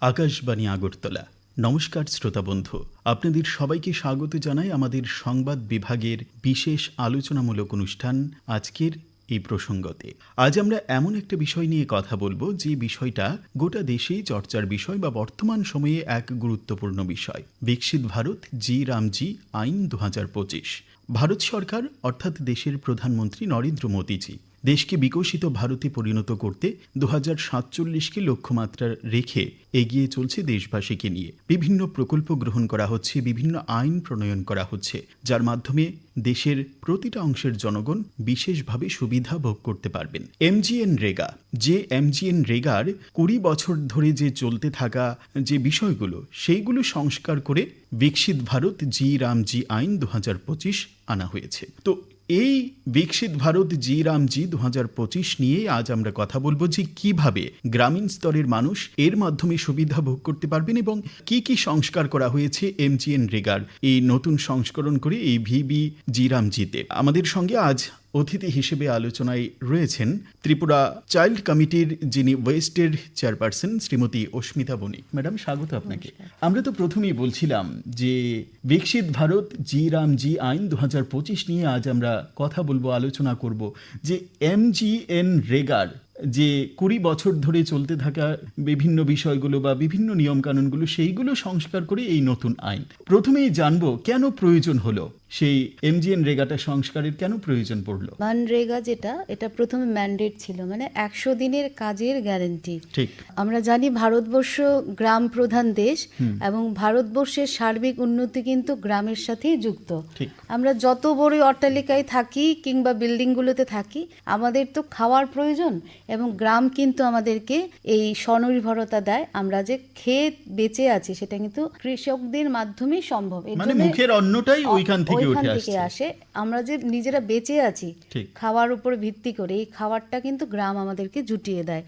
আকাশবাণী আগরতলা। নমস্কার শ্রোতা বন্ধু, আপনাদের সবাইকে স্বাগত জানাই আমাদের সংবাদ বিভাগের বিশেষ আলোচনামূলক অনুষ্ঠান আজকের এই প্রসঙ্গতে। আজ আমরা এমন একটা বিষয় নিয়ে কথা বলব যে বিষয়টা গোটা দেশেই চর্চার বিষয় বা বর্তমান সময়ে এক গুরুত্বপূর্ণ বিষয়। বিকশিত ভারত, জি রামজি, আইন দু হাজার পঁচিশ। ভারত সরকার, অর্থাৎ দেশের প্রধানমন্ত্রী নরেন্দ্র মোদীজি দেশকে বিকশিত ভারতে পরিণত করতে দু হাজার সাতচল্লিশকে লক্ষ্যমাত্রা রেখে এগিয়ে চলছে দেশবাসীকে নিয়ে। বিভিন্ন প্রকল্প গ্রহণ করা হচ্ছে, বিভিন্ন আইন প্রণয়ন করা হচ্ছে, যার মাধ্যমে দেশের প্রতিটা অংশের জনগণ বিশেষভাবে সুবিধা ভোগ করতে পারবেন। এমজিএন রেগা, যে এমজিএন রেগার কুড়ি বছর ধরে যে চলতে থাকা যে বিষয়গুলো, সেইগুলো সংস্কার করে বিকশিত ভারত জি রামজি আইন দু হাজার পঁচিশ আনা হয়েছে। তো এই বিকশিত ভারত জি রামজি দু হাজার পঁচিশ নিয়ে আজ আমরা কথা বলব যে কীভাবে গ্রামীণ স্তরের মানুষ এর মাধ্যমে সুবিধা ভোগ করতে পারবেন এবং কি কি সংস্কার করা হয়েছে এম জি এন রেগার, এই নতুন সংস্করণ করে এই ভিবি জি রামজিতে। আমাদের সঙ্গে আজ অতিথি হিসেবে আলোচনায় রয়েছেন ত্রিপুরা চাইল্ড কমিটির যিনি ওয়েস্টের চেয়ারপারসন শ্রীমতী অস্মিতা বণিক। ম্যাডাম স্বাগত আপনাকে। আমরা তো প্রথমেই বলছিলাম যে বিকশিত ভারত জি রাম জি আইন দু হাজার পঁচিশ নিয়ে আজ আমরা কথা বলব আলোচনা করব যে এম জি এন রেগার যে কুড়ি বছর ধরে চলতে থাকা বিভিন্ন বিষয়গুলো বা বিভিন্ন নিয়মকানুনগুলো সেইগুলো সংস্কার করে এই নতুন আইন। প্রথমেই জানব কেন প্রয়োজন হলো? সেই এমজিএন রেগাটা সংস্কারের কেন প্রয়োজন পড়ল? মান রেগা যেটা এটা প্রথমে ম্যান্ডেট ছিল মানে একশো দিনের কাজের গ্যারেন্টি ঠিক। আমরা জানি ভারতবর্ষ গ্রাম প্রধান দেশ এবং ভারতবর্ষের সার্বিক উন্নতি কিন্তু গ্রামের সাথেই যুক্ত। ঠিক। আমরা যত বড় অট্টালিকায় থাকি কিংবা বিল্ডিংগুলোতে থাকি আমাদের তো খাওয়ার প্রয়োজন এবং গ্রাম কিন্তু আমাদেরকে এই স্বনির্ভরতা দেয়। আমরা যে খেয়ে বেঁচে আছি সেটা কিন্তু কৃষকদের মাধ্যমেই সম্ভব। মানে মুখের অন্নটাই ওইখান থেকে ওইখান থেকে আসে। আমরা যে নিজেরা বেঁচে আছি খাওয়ার উপর ভিত্তি করে এই খাবারটা কিন্তু গ্রাম আমাদেরকে জুটিয়ে দেয়।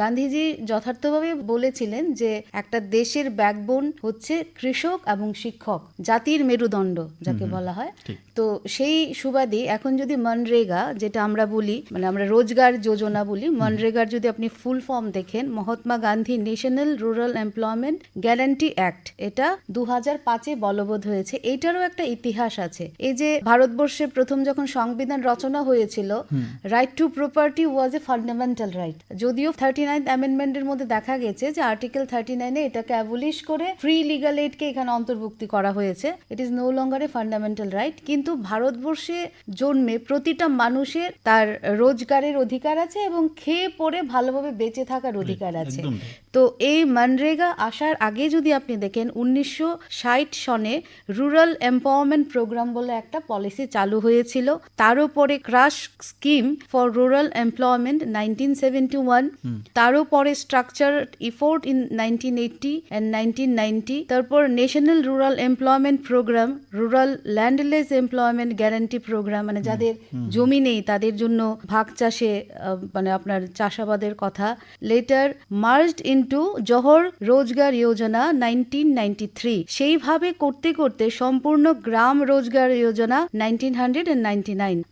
গান্ধীজি যথার্থভাবে বলেছিলেন যে একটা দেশের ব্যাকবোন হচ্ছে কৃষক এবং শিক্ষক জাতির মেরুদণ্ড যাকে বলা হয়। তো সেই সুবাদে এখন যদি মনরেগা যেটা আমরা বলি মানে আমরা রোজগার যোজনা বলি মনরেগার যদি আপনি ফুল ফর্ম দেখেন Mahatma Gandhi national rural employment guarantee act এটা দু হাজার পাঁচে বলবৎ হয়েছে। এইটারও একটা ইতিহাস আছে। এই যে ভারতবর্ষে প্রথম যখন সংবিধান রচনা হয়েছিল right to property was a fundamental right যদিও থার্টি নাইন অ্যামেন্ডমেন্টের মধ্যে দেখা গেছে যে আর্টিকেল থার্টি নাইনে এটাকে অ্যাবলিশ করে ফ্রি লিগাল এইডকে এখানে অন্তর্ভুক্তি করা হয়েছে। It is no longer a fundamental right কিন্তু ভারতবর্ষে জন্মে প্রতিটা মানুষের তার রোজগারের অধিকার আছে এবং খেয়ে পরে ভালোভাবে বেঁচে থাকার অধিকার আছে। তো এই মনরেগা আসার আগে যদি আপনি দেখেন উনিশশো ষাট সনে রুরাল এম্পাওয়ারমেন্ট প্রোগ্রাম বলে একটা পলিসি চালু হয়েছিল। তার উপরে crash scheme for rural employment nineteen seventy one তার উপরে structure effort in nineteen eighty and nineteen ninety তারপর national rural employment programme rural landless employment guarantee programme মানে যাদের জমি নেই তাদের জন্য ভাগ চাষে মানে আপনার চাষাবাদের কথা। লেটার মার্জড ইনটু জহর রোজগার যোজনা নাইনটিন সেইভাবে করতে করতে সম্পূর্ণ গ্রাম রোজগার যোজনা নাইনটিন হান্ড্রেড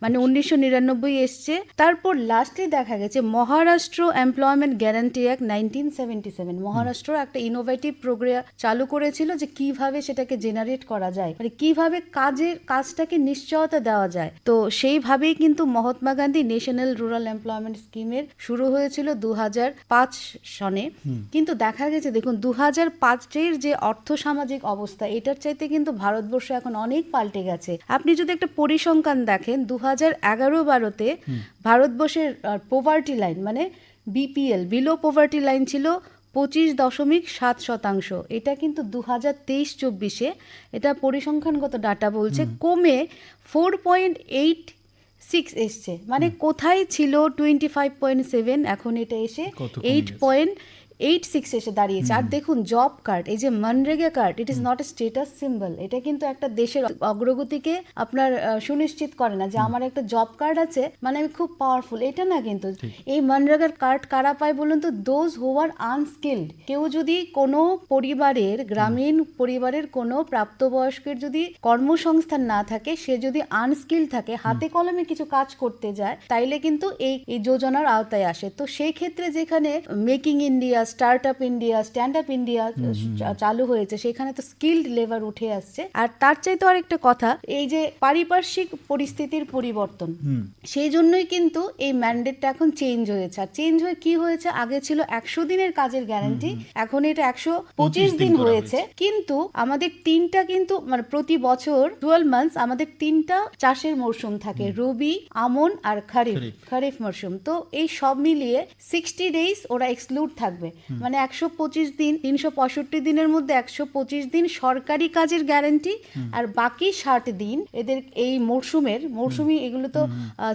মানে উনিশশো নিরানব্বই এসছে। তারপর লাস্টে দেখা গেছে Maharashtra employment guarantee act nineteen seventy seven Maharashtra একটা ইনোভেটিভ প্রক্রিয়া চালু করেছিল যে কীভাবে সেটাকে জেনারেট করা যায়। মানে কীভাবে কাজের কাজটাকে নিশ্চয়তা দেওয়া যায়। তো সেইভাবেই কিন্তু Mahatma Gandhi national rural employment স্কিমের শুরু হয়েছিল দু পাঁচ সনে। কিন্তু দেখা গেছে দেখুন দু হাজার পাঁচের যে অর্থ সামাজিক অবস্থা এটার চাইতে কিন্তু ভারতবর্ষ এখন অনেক পাল্টে গেছে। আপনি যদি একটা পরিসংখ্যান দেখেন দু হাজার এগারো বারোতে ভারতবর্ষের পোভার্টি লাইন মানে বিপিএল বিলো পোভার্টি লাইন ছিল পঁচিশ দশমিক সাত শতাংশ। এটা কিন্তু দু হাজার তেইশ চব্বিশে এটা পরিসংখ্যানগত ডাটা বলছে কমে ফোর পয়েন্ট এইট সিক্স এসছে। মানে কোথায় ছিল টোয়েন্টি ফাইভ পয়েন্ট সেভেন এখন এটা এসে এইট পয়েন্ট এইট সিক্স এসে দাঁড়িয়েছে। আর দেখুন জব কার্ড এই যে MNREGA card it is not a status symbol এটা কিন্তু একটা দেশের অগ্রগতিকে আপনার সুনিশ্চিত করে না যে আমার একটা জব কার্ড আছে মানে আমি খুব পাওয়ারফুল এটা না কিন্তু। এই মনরেগার কার্ড কারা পায় বলুন তো? দোজ হু আর আনস্কিল্ড কেউ যদি কোনো পরিবারের গ্রামীণ পরিবারের কোনো প্রাপ্তবয়স্কের যদি কর্মসংস্থান না থাকে সে যদি আনস্কিল থাকে হাতে কলমে কিছু কাজ করতে যায় তাইলে কিন্তু এই এই যোজনার আওতায় আসে। তো সেই ক্ষেত্রে যেখানে making India start up India stand up India চালু হয়েছে সেখানে তো স্কিল্ড লেবার উঠে আসছে। আর তার চাইতে আরেকটা কথা এই যে পারিপার্শ্বিক পরিস্থিতির পরিবর্তন সেই জন্যই কিন্তু এই ম্যান্ডেটটা এখন চেঞ্জ হয়েছে। আর চেঞ্জ হয়ে কি হয়েছে? আগে ছিল একশো দিনের কাজের গ্যারান্টি এখন এটা একশো পঁচিশ দিন হয়েছে। কিন্তু আমাদের তিনটা কিন্তু মানে প্রতি বছর টুয়েলভ মান্থস আমাদের তিনটা চাষের মরশুম থাকে রবি আমন আর খারিফ খরিফ। মরশুম তো এই সব মিলিয়ে সিক্সটি ডেইজ ওরা এক্সক্লুড থাকবে। মানে একশো পঁচিশ দিন তিনশো পঁয়ষট্টি দিনের মধ্যে একশো পঁচিশ দিন সরকারি কাজের গ্যারান্টি আর বাকি ষাট দিন এদের এই মরশুমের মরশুমি এগুলো তো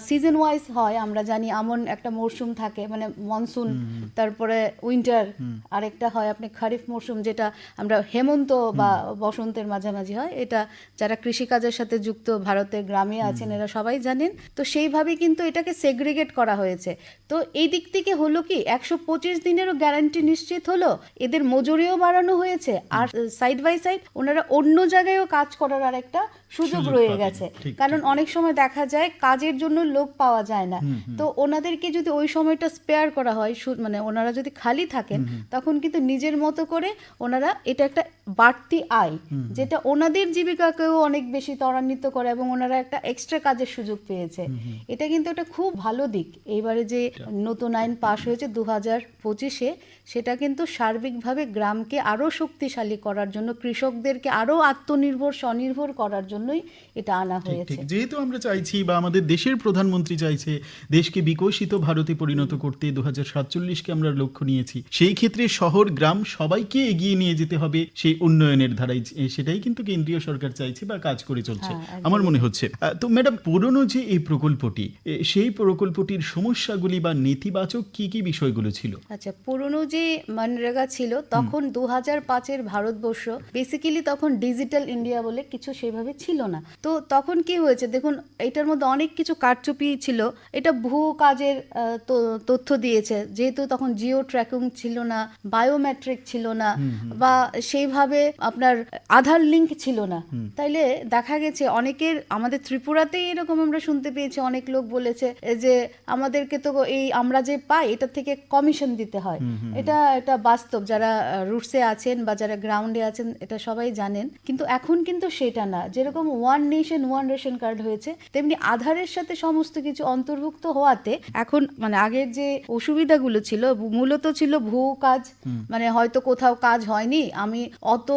সিজন ওয়াইজ হয় আমরা জানি এমন একটা মরশুম থাকে মানে মনসুন তারপরে উইন্টার আরেকটা হয় আপনি খারিফ মরশুম যেটা আমরা হেমন্ত বা বসন্তের মাঝামাঝি হয় এটা যারা কৃষিকাজের সাথে যুক্ত ভারতের গ্রামে আছেন এরা সবাই জানেন তো সেইভাবে কিন্তু এটাকে সেগ্রিগেট করা হয়েছে। তো এই দিক থেকে হলো কি একশো পঁচিশ দিনেরও গ্যারান্টি নিশ্চিত হলো, এদের মজুরিও বাড়ানো হয়েছে। আর সাইড বাই সাইড ওনারা অন্য জায়গায়ও কাজ করার আর একটা সুযোগ রয়ে গেছে। কারণ অনেক সময় দেখা যায় কাজের জন্য লোক পাওয়া যায় না। তো ওনাদেরকে যদি ওই সময়টা স্পেয়ার করা হয় মানে ওনারা যদি খালি থাকেন তখন কিন্তু নিজের মতো করে ওনারা এটা একটা বাড়তি আয় যেটা ওনাদের জীবিকাকেও অনেক বেশি ত্বরান্বিত করে এবং ওনারা একটা এক্সট্রা কাজের সুযোগ পেয়েছে। এটা কিন্তু একটা খুব ভালো দিক। এইবারে যে নতুন আইন পাশ হয়েছে দু হাজার পঁচিশে সেটা কিন্তু সার্বিকভাবে গ্রামকে আরও শক্তিশালী করার জন্য কৃষকদেরকে আরও আত্মনির্ভর স্বনির্ভর করার জন্যই এটা আনা হয়েছে। যেহেতু আমরা চাইছি বা আমাদের দেশের প্রধানমন্ত্রী চাইছে দেশকে বিকশিত ভারতে পরিণত করতে দু হাজার সাতচল্লিশকে আমরা লক্ষ্য নিয়েছি সেই ক্ষেত্রে শহর গ্রাম সবাইকে এগিয়ে নিয়ে যেতে হবে সেই উন্নয়নের ধারায়। সেটাই কিন্তু কেন্দ্রীয় সরকার চাইছে বা কাজ করে চলছে হ্যাঁ, আমার মনে হচ্ছে। তো ম্যাডাম পুরনো যে এই প্রকল্পটি সেই প্রকল্পটির সমস্যাগুলি বা নেতিবাচক কি কি বিষয়গুলো ছিল? আচ্ছা পুরনো যে মনরেগা ছিল তখন দু হাজার পাঁচের ভারতবর্ষ বেসিক্যালি তখন ডিজিটাল ইন্ডিয়া বলে কিছু সেভাবে ছিল না। তো তখন কি হয়েছে? দেখুন এটার মধ্যে অনেক কিছু কারচুপি ছিল। এটা ভুয়ো কাজের তথ্য দিয়েছে। যেহেতু তখন জিও ট্র্যাকিং ছিল না বায়োমেট্রিক ছিল না বা সেইভাবে আপনার আধার লিঙ্ক ছিল না। তাইলে দেখা গেছে অনেকের আমাদের ত্রিপুরাতেই এরকম আমরা শুনতে পেয়েছি অনেক লোক বলেছে যে আমাদেরকে তো এই আমরা যে পাই এটা থেকে কমিশন দিতে হয়। এটা এটা বাস্তব। যারা রুটসে আছেন বা যারা গ্রাউন্ডে আছেন এটা সবাই জানেন। কিন্তু এখন কিন্তু সেটা না। যেরকম one nation one ration card হয়েছে তেমনি আধারের সাথে সমস্ত কিছু অন্তর্ভুক্ত হওয়াতে এখন মানে আগের যে অসুবিধাগুলো ছিল মূলত ছিল ভুয়ো কাজ মানে হয়তো কোথাও কাজ হয়নি। আমি অত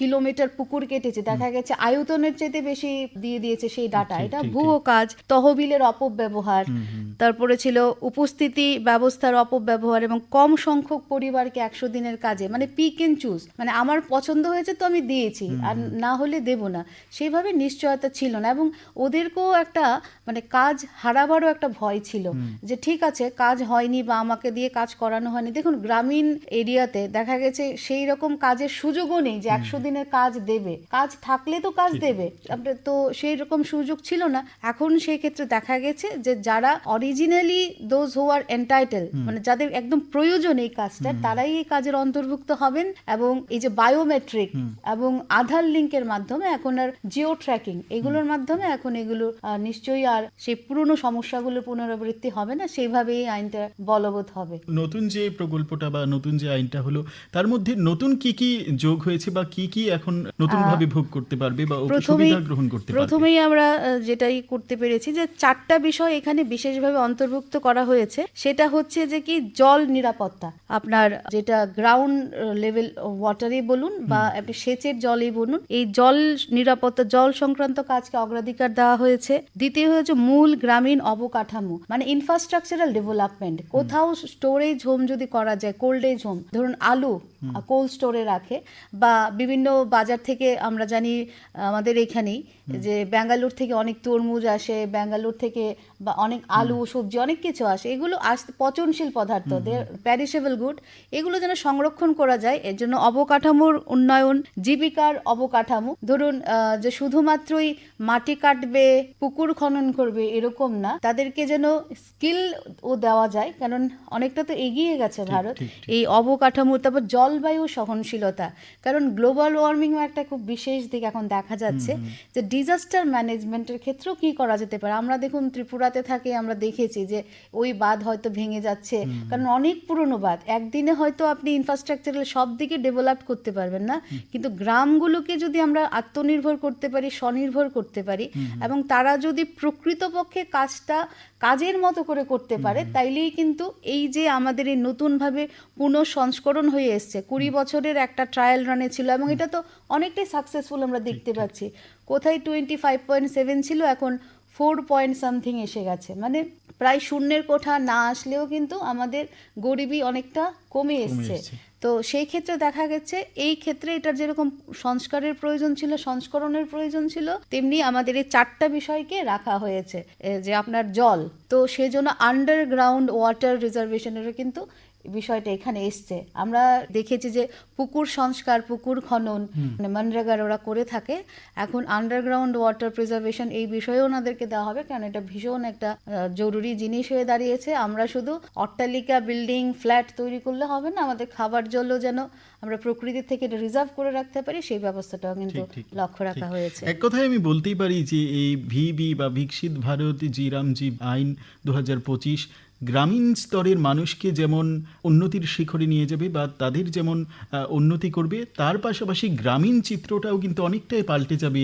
কিলোমিটার পুকুর কেটেছে দেখা গেছে আয়তনের চেয়ে বেশি দিয়ে দিয়েছে সেই ডাটা। এটা ভুয়ো কাজ তহবিলের অপব্যবহার তারপরে ছিল উপস্থিতি ব্যবস্থার অপব্যবহার এবং কম সংখ্যক পরিবারকে একশো দিনের কাজে মানে পিক এন্ড চুজ মানে আমার পছন্দ হয়েছে তো আমি দিয়েছি আর না হলে দেব না। সেইভাবে নিশ্চয়তা ছিল না এবং ওদেরকেও একটা মানে কাজ হারাবারও একটা ভয় ছিল যে ঠিক আছে কাজ হয়নি বা আমাকে দিয়ে কাজ করানো হয়নি। দেখুন গ্রামীণ এরিয়াতে দেখা গেছে সেই রকম কাজের সুযোগও নেই যে একশো দিনের কাজ দেবে। কাজ থাকলে তো কাজ দেবে। তো সেই রকম সুযোগ ছিল না। এখন সেই ক্ষেত্রে দেখা গেছে যে যারা originally those who are entitled মানে যাদের একদম প্রয়োজন এই কাজটা তারাই এই কাজের অন্তর্ভুক্ত হবেন এবং এই যে বায়োমেট্রিক এবং আধার লিঙ্কের মাধ্যমে এখন আর জিও ট্র্যাকিং এগুলোর মাধ্যমে এখন এগুলো নিশ্চয়ই আর সেই পুরনো সমস্যাগুলো পুনরাবৃত্তি হবে না সেইভাবেই আইনটা বলবৎ হবে। নতুন যে প্রকল্পটা বা নতুন যে আইনটা হলো তার মধ্যে নতুন কি কি যোগ হয়েছে বা কি কি এখন নতুন ভাবে ভোগ করতে পারবে বা প্রথমেই সুবিধা গ্রহণ করতে পারবে? প্রথমেই আমরা যেটাই করতে পেরেছি যে চারটা বিষয় এখানে বিশেষভাবে অন্তর্ভুক্ত করা হয়েছে সেটা হচ্ছে যে কি জল নিরাপত্তা। আপনার যেটা গ্রাউন্ড লেভেল ওয়াটারই বলুন বা আপনি সেচের জলই বলুন এই জল নিরাপত্তা জল সংক্রান্ত কাজকে অগ্রাধিকার দেওয়া হয়েছে। দ্বিতীয় হয়েছে মূল গ্রামীণ অবকাঠামো মানে ইনফ্রাস্ট্রাকচারাল ডেভেলপমেন্ট কোথাও স্টোরেজ হোম যদি করা যায় কোল্ড এজ হোম ধরুন আলু কোল্ড স্টোরে রাখে বা বিভিন্ন বাজার থেকে আমরা জানি আমাদের এখানেই যে ব্যাঙ্গালোর থেকে অনেক তরমুজ আসে ব্যাঙ্গালোর থেকে বা অনেক আলু সবজি অনেক কিছু আসে। এগুলো আসতে পচনশীল পদার্থ প্যারিসেবল গুড এগুলো যেন সংরক্ষণ করা যায় এর জন্য অবকাঠামোর উন্নয়ন জীবিকার অবকাঠামো। ধরুন যে শুধুমাত্রই মাটি কাটবে পুকুর খনন করবে এরকম না। তাদেরকে যেন স্কিল ও দেওয়া যায় কারণ অনেকটা তো এগিয়ে গেছে ভারত। এই অবকাঠামো তারপর জল জলবায়ু সহনশীলতা। কারণ গ্লোবাল ওয়ার্মিংও একটা খুব বিশেষ দিক এখন দেখা যাচ্ছে যে ডিজাস্টার ম্যানেজমেন্টের ক্ষেত্রেও কি করা যেতে পারে? আমরা দেখুন ত্রিপুরাতে থাকি আমরা দেখেছি যে ওই বাঁধ হয়তো ভেঙে যাচ্ছে। কারণ অনেক পুরনো বাঁধ। একদিনে হয়তো আপনি ইনফ্রাস্ট্রাকচারাল সব দিকে ডেভেলপ করতে পারবেন না। কিন্তু গ্রামগুলোকে যদি আমরা আত্মনির্ভর করতে পারি স্বনির্ভর করতে পারি এবং তারা যদি প্রকৃতপক্ষে কাজটা কাজের মতো করে করতে পারে তাইলেই কিন্তু এই যে আমাদের এই নতুনভাবে পুনঃসংস্করণ হয়ে এসছে কুড়ি বছরের একটা ট্রায়াল রানে ছিল এবং এটা তো অনেকটাই সাকসেসফুল আমরা দেখতে পাচ্ছি। কোথায় টোয়েন্টি ফাইভ পয়েন্ট সেভেন ছিল এখন ফোর পয়েন্ট সামথিং এসে গেছে। মানে প্রায় শূন্যের কোঠা না আসলেও কিন্তু আমাদের গরিবী অনেকটা কমে এসছে। এসছে। তো সেই ক্ষেত্রে দেখা গেছে, এই ক্ষেত্রে এটার যেরকম সংস্কারের প্রয়োজন ছিল, সংস্করণের প্রয়োজন ছিল, তেমনি আমাদের এই চারটা বিষয়কে রাখা হয়েছে যে আপনার জল। তো সেজন্য আন্ডারগ্রাউন্ড ওয়াটার রিজার্ভেশনেরও কিন্তু বিষয়টা এখানে এসছে। আমরা দেখেছি যে পুকুর সংস্কার পুকুর খনন মানে মনরেগার ওরা করে থাকে। এখন আন্ডারগ্রাউন্ড ওয়াটার প্রিজার্ভেশন এই বিষয়ে ওনাদেরকে দেওয়া হবে কারণ এটা ভীষণ একটা জরুরি জিনিস হয়ে দাঁড়িয়েছে। আমরা শুধু অট্টালিকা বিল্ডিং ফ্ল্যাট তৈরি করলে হবে না আমাদের খাবার জলও যেন আমরা প্রকৃতির থেকে এটা রিজার্ভ করে রাখতে পারি সেই ব্যবস্থাটাও কিন্তু লক্ষ্য রাখা হয়েছে। এক কথায় আমি বলতেই পারি যে এই ভিবি বা বিকশিত ভারত জি রামজি আইন দু হাজার পঁচিশ গ্রামীণ স্তরের মানুষকে যেমন উন্নতির শিখরে নিয়ে যাবে বা তাদের যেমন উন্নতি করবে তার পাশাপাশি গ্রামীণ চিত্রটাও কিন্তু অনেকটাই পাল্টে যাবে।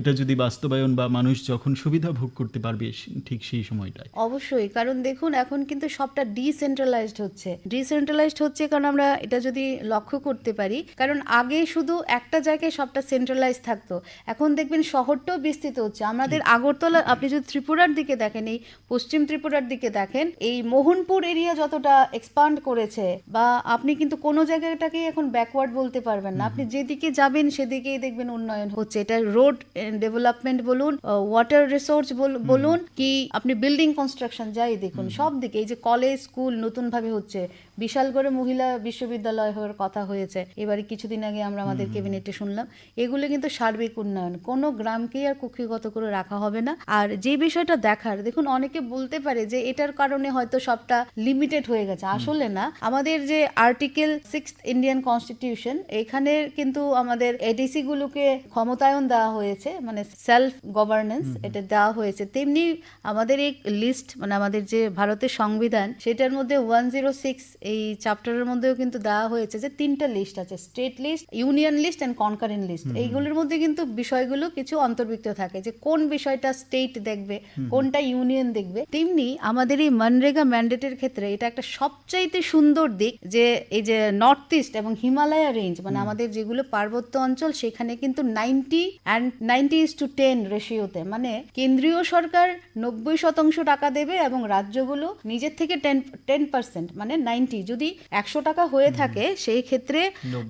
এটা যদি বাস্তবায়ন বা মানুষ যখন সুবিধা ভোগ করতে পারবে ঠিক সেই সময়টায়। অবশ্যই কারণ দেখুন এখন কিন্তু সবটা ডিসেন্ট্রালাইজড হচ্ছে। ডিসেন্ট্রালাইজড হচ্ছে কারণ আমরা এটা যদি লক্ষ্য করতে পারি কারণ আগে শুধু একটা জায়গায় সবটা সেন্ট্রালাইজ থাকতো। এখন দেখবেন শহরটাও বিস্তৃত হচ্ছে। আমাদের আগরতলা আপনি যদি ত্রিপুরার দিকে দেখেন এই পশ্চিম ত্রিপুরার দিকে দেখেন এই মোহনপুর এরিয়া যতটা এক্সপান্ড করেছে বা আপনি কিন্তু কোনো জায়গাটাকে এখন ব্যাকওয়ার্ড বলতে পারবেন না। আপনি যেদিকে যাবেন সেদিকেই দেখবেন উন্নয়ন হচ্ছে। এটা রোড ডেভেলপমেন্ট বলুন ওয়াটার রিসোর্স বলুন কি আপনি বিল্ডিং কনস্ট্রাকশন যাই দেখুন সব দিকে। এই যে কলেজ স্কুল নতুনভাবে হচ্ছে। বিশাল করে মহিলা বিশ্ববিদ্যালয় হওয়ার কথা হয়েছে। এবারে কিছুদিন আগে আমরা আমাদের ক্যাবিনেটে শুনলাম। এগুলো কিন্তু সার্বিক উন্নয়ন। কোনো গ্রামকেই আর কুক্ষিগত করে রাখা হবে না। আর যে বিষয়টা দেখার দেখুন অনেকে বলতে পারে যে এটার কারণে হয়তো সবটা লিমিটেড হয়ে গেছে। আসলে না। আমাদের যে আর্টিকেল সিক্স ইন্ডিয়ান কনস্টিটিউশন এখানে কিন্তু আমাদের এডিসি গুলোকে ক্ষমতায়ন দেওয়া হয়েছে। মানে সেলফ গভর্নেন্স এটা দেওয়া হয়েছে। তেমনি আমাদের এই লিস্ট মানে আমাদের যে ভারতের সংবিধান সেটার মধ্যে ওয়ান জিরো সিক্স এই চ্যাপ্টারের মধ্যেও কিন্তু দেওয়া হয়েছে যে তিনটা লিস্ট আছে state list union list and concurrent list এইগুলোর মধ্যে কিন্তু বিষয়গুলো কিছু অন্তর্ভুক্ত থাকে যে কোন বিষয়টা স্টেট দেখবে কোনটা ইউনিয়ন দেখবে। তেমনি আমাদের এই মনরেগা ম্যান্ডেটের ক্ষেত্রে এটা একটা সবচাইতে সুন্দর দিক যে এই যে নর্থ ইস্ট এবং হিমালয়া রেঞ্জ মানে আমাদের যেগুলো পার্বত্য অঞ্চল সেখানে কিন্তু ninety and ninety is to ten রেশিওতে মানে কেন্দ্রীয় সরকার নব্বই শতাংশ টাকা দেবে এবং রাজ্যগুলো নিজের থেকে টেন টেন পার্সেন্ট মানে নাইনটি যদি একশো টাকা হয়ে থাকে সেই ক্ষেত্রে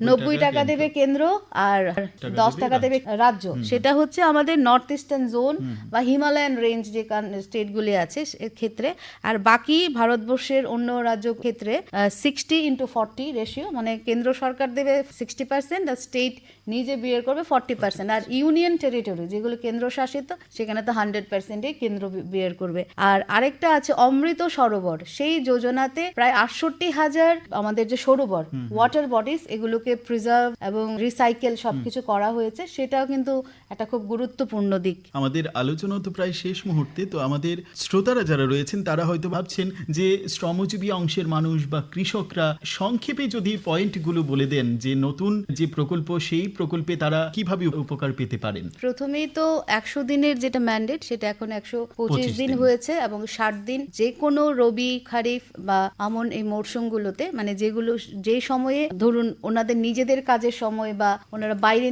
নব্বই টাকা দেবে কেন্দ্র আর দশ টাকা দেবে রাজ্য। সেটা হচ্ছে আমাদের নর্থ ইস্টার্ন জোন বা হিমালয়ান রেঞ্জ যে স্টেটগুলি আছে ক্ষেত্রে। আর বাকি ভারতবর্ষের অন্য রাজ্য ক্ষেত্রে সিক্সটি ইন্টু ফর্টি রেশিও মানে কেন্দ্র সরকার দেবে সিক্সটি পার্সেন্ট আর স্টেট নিজে বিয়ার করবে ফর্টি পার্সেন্ট আর ইউনিয়ন টেরিটরি যেগুলো কেন্দ্র শাসিত সেখানে তো হান্ড্রেড পার্সেন্টই কেন্দ্র বিয়ার করবে। আর আরেকটা আছে অমৃত সরোবর। সেই যোজনাতে প্রায় আটষট্টি হাজার আমাদের যে সরোবর ওয়াটার বডিস এগুলোকে প্রিজার্ভ এবং রিসাইকেল সবকিছু করা হয়েছে সেটাও কিন্তু একটা খুব গুরুত্বপূর্ণ দিক। আমাদের আলোচনা তো প্রায় শেষ মুহূর্তে তো আমাদের শ্রোতারা যারা রয়েছেন তারা হয়তো ভাবছেন যে শ্রমজীবী অংশের মানুষ বা কৃষকরা সংক্ষেপে যদি পয়েন্টগুলো বলে দেন যে নতুন যে প্রকল্প সেই প্রকল্পে তারা কীভাবে উপকার পেতে পারেন? প্রথমেই তো একশো দিনের যেটা ম্যান্ডেট সেটা এখন একশো পঁচিশ দিন। হয়েছে এবং ষাট দিন যে কোনো রবি খারিফ বা আমন এই মরশুমগুলোতে মানে যেগুলো যে সময়ে ধরুন ওনাদের নিজেদের কাজের সময় বা ওনারা বাইরে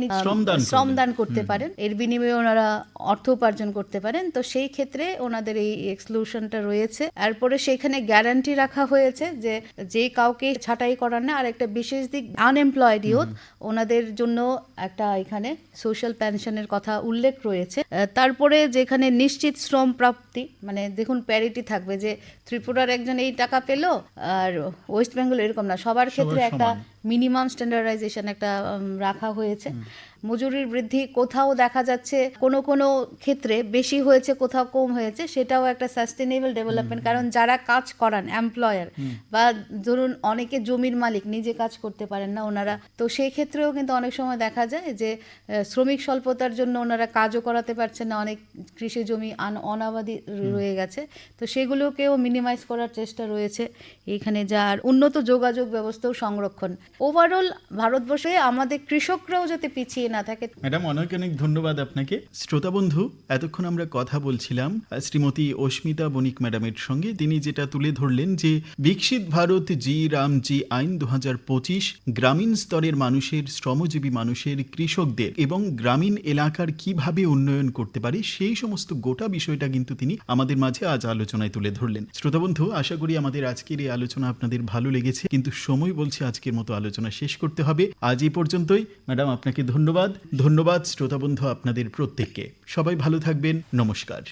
শ্রমদান। করতে পারেন এর বিনিময়ে ওনারা অর্থ উপার্জন করতে পারেন। তো সেই ক্ষেত্রে ওনাদের এই এক্সক্লুশনটা রয়েছে। এরপরে সেখানে গ্যারান্টি রাখা হয়েছে যে যে কাউকে ছাঁটাই করার না আর একটা বিশেষ দিক আনএমপ্লয়েড ইউথ ওনাদের জন্য একটা এখানে সোশ্যাল পেনশনের কথা উল্লেখ রয়েছে। তারপরে যেখানে নিশ্চিত শ্রম প্রাপ্তি মানে দেখুন প্যারিটি থাকবে যে ত্রিপুরার একজন এই টাকা পেল আর ওয়েস্ট বেঙ্গল এরকম না। সবার ক্ষেত্রে একটা মিনিমাম স্ট্যান্ডার্ডাইজেশন একটা রাখা হয়েছে। মজুরির বৃদ্ধি কোথাও দেখা যাচ্ছে কোনো কোনো ক্ষেত্রে বেশি হয়েছে কোথাও কম হয়েছে সেটাও একটা সাস্টেনেবল ডেভেলপমেন্ট কারণ যারা কাজ করান এমপ্লয়ার বা ধরুন অনেকে জমির মালিক নিজে কাজ করতে পারেন না ওনারা তো সেই ক্ষেত্রেও কিন্তু অনেক সময় দেখা যায় যে শ্রমিক স্বল্পতার জন্য ওনারা কাজও করাতে পারছেন না অনেক কৃষি জমি আন অনাবাদি রয়ে গেছে তো সেগুলোকেও মিনিমাইজ করার চেষ্টা রয়েছে। এখানে যার উন্নত যোগাযোগ ব্যবস্থাও সংরক্ষণ। ওভারঅল ভারতবর্ষে আমাদের কৃষকরাও যাতে পিছিয়ে না থাকে। ম্যাডাম অনেক অনেক ধন্যবাদ আপনাকে। শ্রোতা বন্ধু, এতক্ষণ আমরা কথা বলছিলাম শ্রীমতী অস্মিতা বণিক ম্যাডামের সঙ্গে। তিনি যেটা তুলে ধরলেন যে, বিকশিত ভারত জি রাম জি আইন দু গ্রামীণ স্তরের মানুষের, শ্রমজীবী মানুষের, কৃষকদের এবং গ্রামীণ এলাকার কীভাবে উন্নয়ন করতে পারে, সেই সমস্ত গোটা বিষয়টা কিন্তু তিনি আমাদের মাঝে আজ আলোচনায় তুলে ধরলেন। শ্রোতা বন্ধু, আশা করি আমাদের আজকের এই আলোচনা আপনাদের ভালো লেগেছে, কিন্তু সময় বলছে আজকের মতো আলোচনা শেষ করতে হবে। আজ এই পর্যন্তই। ম্যাডাম, আপনাকে ধন্যবাদ। ধন্যবাদ। ধন্যবাদ শ্রোতাবন্ধু আপনাদের প্রত্যেককে। সবাই ভালো থাকবেন। নমস্কার।